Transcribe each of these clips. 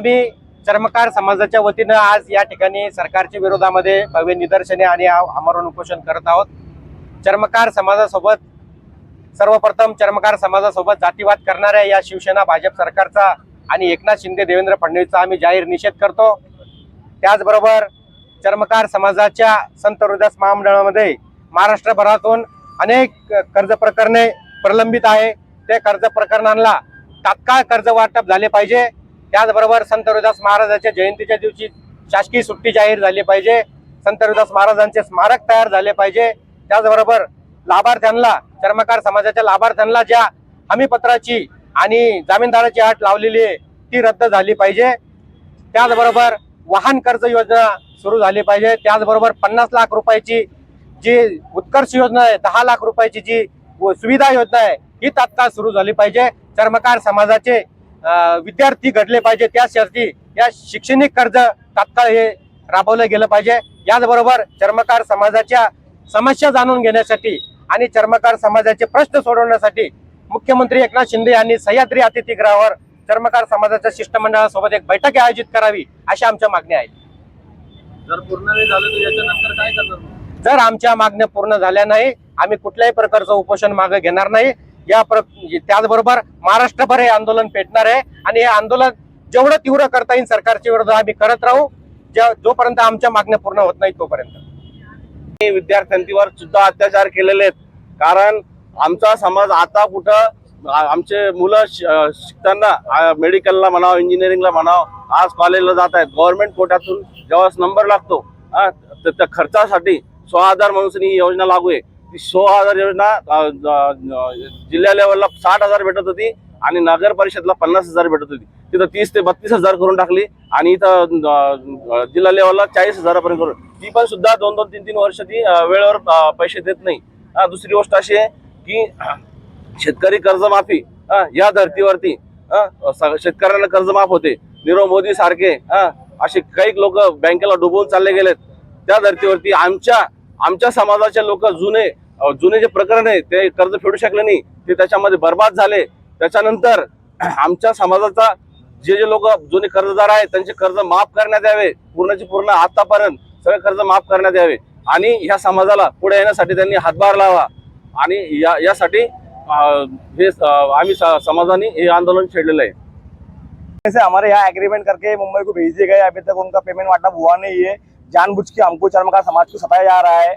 आम्ही चर्मकार समाजाच्या वतीनं आज या ठिकाणी सरकारच्या विरोधामध्ये भव्य निदर्शने आणि आमरण उपोषण करत आहोत. चर्मकार समाजासोबत सर्वप्रथम चर्मकार समाजासोबत जातीवाद करणाऱ्या या शिवसेना भाजप सरकारचा आणि एकनाथ शिंदे देवेंद्र फडणवीसचा आम्ही जाहीर निषेध करतो. त्याचबरोबर चर्मकार समाजाच्या संत हृदयास महामंडळामध्ये महाराष्ट्रभरातून अनेक कर्ज प्रकरणे प्रलंबित आहे. त्या कर्ज प्रकरणांना तात्काळ कर्ज वाटप झाले पाहिजे. त्याचबरोबर संत रविदास महाराजांच्या जयंतीच्या दिवशी शासकीय सुट्टी जाहीर झाली पाहिजे. संत रविदास महाराजांचे स्मारक तयार झाले पाहिजे. त्याचबरोबर लाभार्थ्यांना चर्मकार समाजाच्या लाभार्थ्यांना ज्या हमीपत्राची आणि जामीनदाराची अट लावलेली आहे ती रद्द झाली पाहिजे. त्याचबरोबर वाहन कर्ज योजना सुरू झाली पाहिजे. त्याचबरोबर पन्नास लाख रुपयाची जी उत्कर्ष योजना आहे दहा लाख रुपयाची जी व- सुविधा योजना आहे ही तात्काळ सुरू झाली पाहिजे. चर्मकार समाजाचे विद्यार्थी घडले पाहिजे त्यासाठी या शैक्षणिक कर्ज तात्काळ हे राबवलं गेलं पाहिजे. याचबरोबर चर्मकार समाजाच्या समस्या जाणून घेण्यासाठी आणि चर्मकार समाजाचे प्रश्न सोडवण्यासाठी मुख्यमंत्री एकनाथ शिंदे यांनी सह्याद्री अतिथीगृहावर चर्मकार समाजाच्या शिष्टमंडळासोबत एक बैठक आयोजित करावी अशा आमच्या मागण्या आहेत. जर पूर्ण नाही झालं तर याच्यानंतर काय करणार? जर आमच्या मागण्या पूर्ण झाल्या नाही आम्ही कुठल्याही प्रकारचं उपोषण मागे घेणार नाही. या प्र म्हणजे त्याचबरोबर महाराष्ट्रभर हे आंदोलन पेटणार आहे. आणि हे आंदोलन जेवढं तीव्र करता येईल सरकारच्या विरोधात आम्ही करत राहू. ज्या- जोपर्यंत आमच्या मागण्या पूर्ण होत नाही तोपर्यंत. विद्यार्थ्यांवर सुद्धा अत्याचार केलेले आहेत. कारण आमचा समाज आता कुठं आमचे मुलं श- शिकताना मेडिकलला म्हणावं इंजिनिअरिंगला म्हणावं आज कॉलेजला जात आहेत. गव्हर्नमेंट कोट्यातून जेव्हा नंबर लागतो. हा, त्या खर्चासाठी सोळा हजार म्हणून ही योजना लागू आहे. ती सोळा हजार योजना जिल्हा लेवलला साठ हजार भेटत होती आणि नगर परिषदला पन्नास हजार भेटत होती. तिथं तीस ते बत्तीस हजार करून टाकली आणि इथं जिल्हा लेवलला चाळीस हजारापर्यंत करून. ती पण सुद्धा दोन दोन तीन तीन वर्ष ती वेळेवर पैसे देत नाही. दुसरी गोष्ट अशी आहे की शेतकरी कर्जमाफी या धर्तीवरती शेतकऱ्यांना कर्जमाफ होते. नीरव मोदी सारखे हा, असे काही लोक बँकेला डुबवून चालले गेलेत. त्या धर्तीवरती आमच्या आमच्या समाजाचे लोक जुने जुने जे प्रकरण आहे ते कर्ज फेडू शकले नाही. ते त्याच्यामध्ये बर्बाद झाले. त्याच्यानंतर आमच्या समाजाचा जे जे लोक जुने कर्जदार आहेत त्यांचे कर्ज माफ करण्यात यावे. पूर्णचे पूर्ण आतापर्यंत सगळे कर्ज माफ करण्यात यावे. आणि ह्या समाजाला पुढे येण्यासाठी त्यांनी हातभार लावा. आणि या यासाठी हे आम्ही स- समाजाने हे आंदोलन छेडलेलं आहे. जैसे हमारे यहाँ एग्रीमेंट करके मुंबई को भेज दिए गए अभी तक उनका पेमेंट वाटप हुआ नहीं है। जानबूझ के हमको चर्मकार समाज को सताया जा रहा है।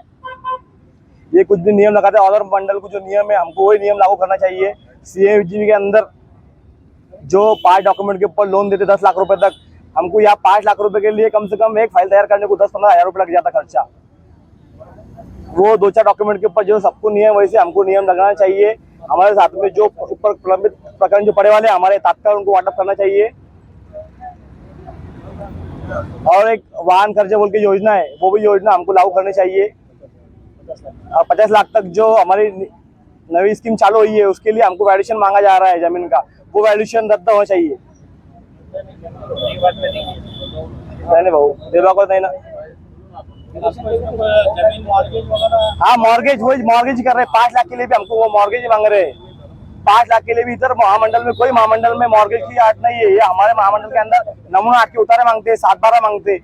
ये कुछ भी नियम लगाते हैं मंडल को जो नियम है, हमको वही नियम लागू करना चाहिए। सीएमजी के अंदर जो पाँच डॉक्यूमेंट के ऊपर लोन देते, दस लाख रुपए तक, हमको यहाँ पाँच लाख रुपए के लिए कम से कम एक फ़ाइल तैयार करने को दस पंद्रह हज़ार रुपये लग जाता खर्चा। वो दो चार डॉक्यूमेंट के ऊपर जो सबको नियम वैसे हमको नियम लगाना चाहिए। हमारे साथ में जो ऊपर प्रलंबित प्रकरण जो पड़े वाले हमारे तात्काल उनको वाटअप करना चाहिए। और एक वाहन खर्चे बोल के योजना है, वो भी योजना हमको लागू करनी चाहिए। और पचास लाख तक जो हमारी नई स्कीम चालू हुई है, उसके लिए हमको वैल्यूशन मांगा जा रहा है ज़मीन का, वो वैल्यूशन रद्द होना चाहिए। नहीं नहीं ना हाँ मॉर्गेज वही मॉर्गेज कर रहे हैं, पाँच लाख के लिए भी हमको वो मॉर्गेज मांग रहे हैं। पाँच लाख के लिए भी इधर महामंडल में कोई महामंडल में मॉर्गेज की आठ नहीं है। ये हमारे महामंडल के अंदर नमूना आठ के उतारे मांगते हैं सात बारह मांगते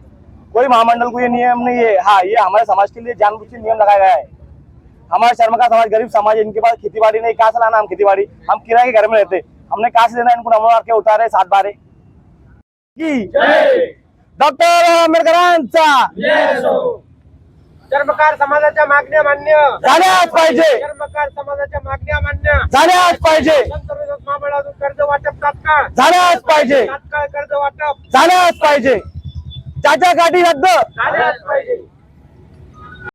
कोई महामंडल को ये नियम नहीं है। हाँ ये हमारे समाज के लिए जानबूझ के नियम लगाया गया है। हमारे शर्मा का समाज गरीब समाज है इनके पास खेती बाड़ी नहीं कहाँ से लाना हम खेती बाड़ी हम किराए के घर में रहते हमने कहा से देना इनको नमूना आठ के उतारे सात बारे डॉक्टर आंबेडकरांचा चर्मकार समाजाच्या मागण्या मान्य. झाल्याच पाहिजे. चर्मकार समाजाच्या मागण्या मान्य. झाल्याच पाहिजे. महामंडळातून कर्ज वाटप तात्काळ. झाल्याच पाहिजे. तात्काळ कर्ज वाटप. झाल्याच पाहिजे. चाचा काठी रद्द. झाल्याच पाहिजे.